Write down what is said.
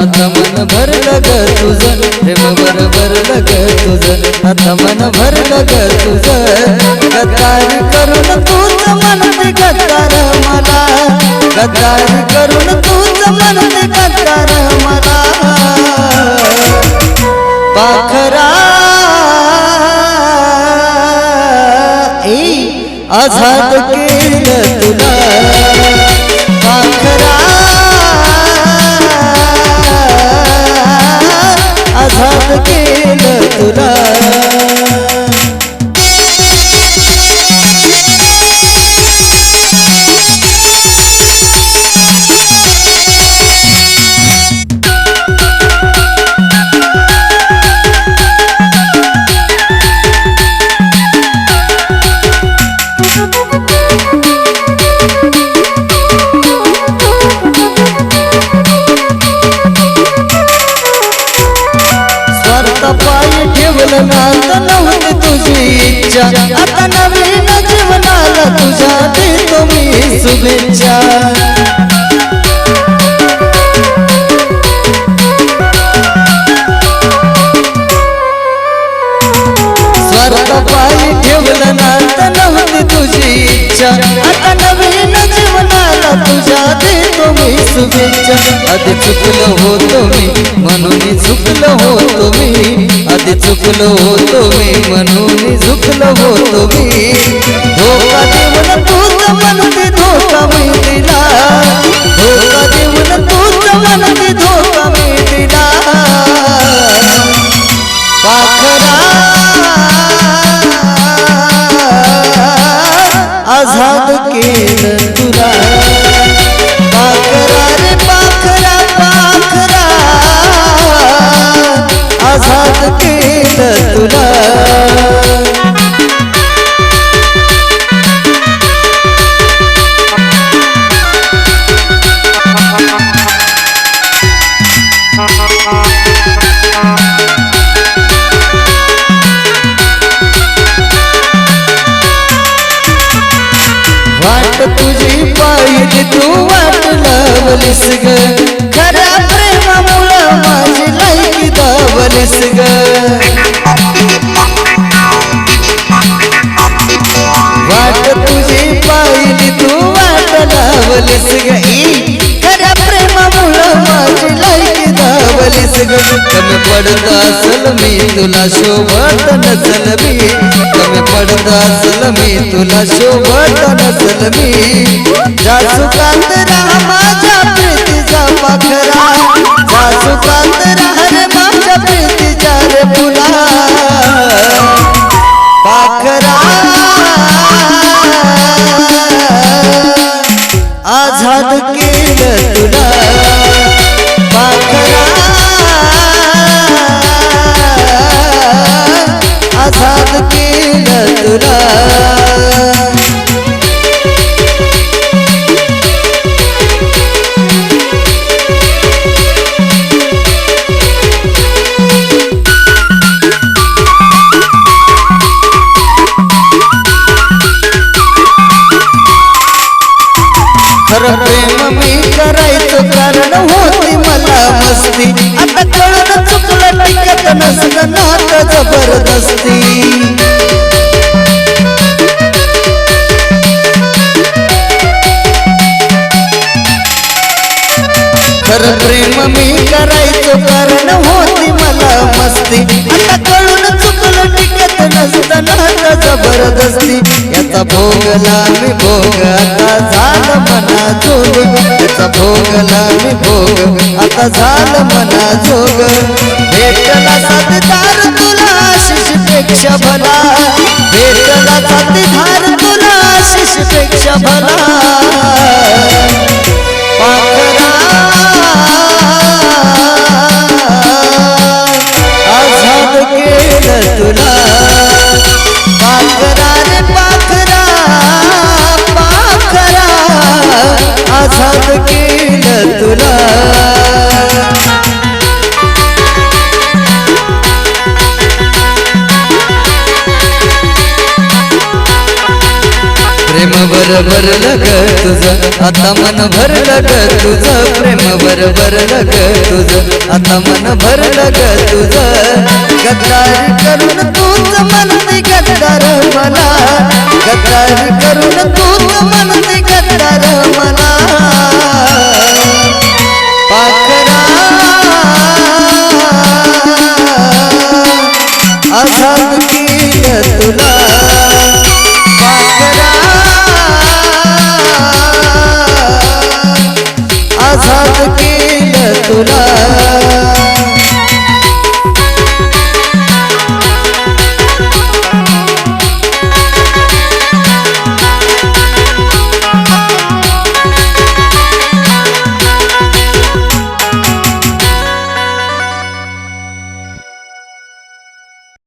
आता मन भरलं ग तुझं. प्रेम बरोबर ग तुझं. आता मन भरलं ग तुझं. गद्दारी करून तूच म्हणते गद्दार मला. गद्दारी करून तूच म्हणते गद्दार मला. पाखरा. ए आझाद पाय ठेवलं नात नव्हती तुझी इच्छा. आता नवीन जीवनाला तुझ्या देतो मी शुभेच्छा. शुभेच्छा आधी चुकलो होतो मी म्हणून चुकलो होतो मी आधी चुकलो होतो मी म्हणून चुकलो होतो मी लावलीस ग. खऱ्या प्रेमामुळं माझी लायकी दावलीस ग. वाट तुझी पाहिली तू वाट लावलीस ग. खऱ्या प्रेमामुळं माझी लायकी दावलीस ग. कमी पडत असल मी तुला शोभत नसल मी. कमी पडत असल मी तुला शोभत नसल मी. जासू तर प्रेम मी करायचो कारण होती मला मस्ती. आता कळून चुकलं टिकत नसताना जबरदस्ती याचा भोगला मी भोग आता झालं मना जोग याचा भोगला मी भोग आता झालं मना जोग भेटला साथीदार तुला आशिषपेक्षा भला. भेटला साथीदार तुला आशिषपेक्षा भला. बर बर लग तुझं. आता मन भर लग तुझं. प्रेम बर बर लग तुझ. आता मन भर लग तुझं. गद्दारी करून तूच नाही गद्दार मला. गद्दारी करून तूच म्हणते गद्दार मला. पाखरा. असा तुला. ঝুলা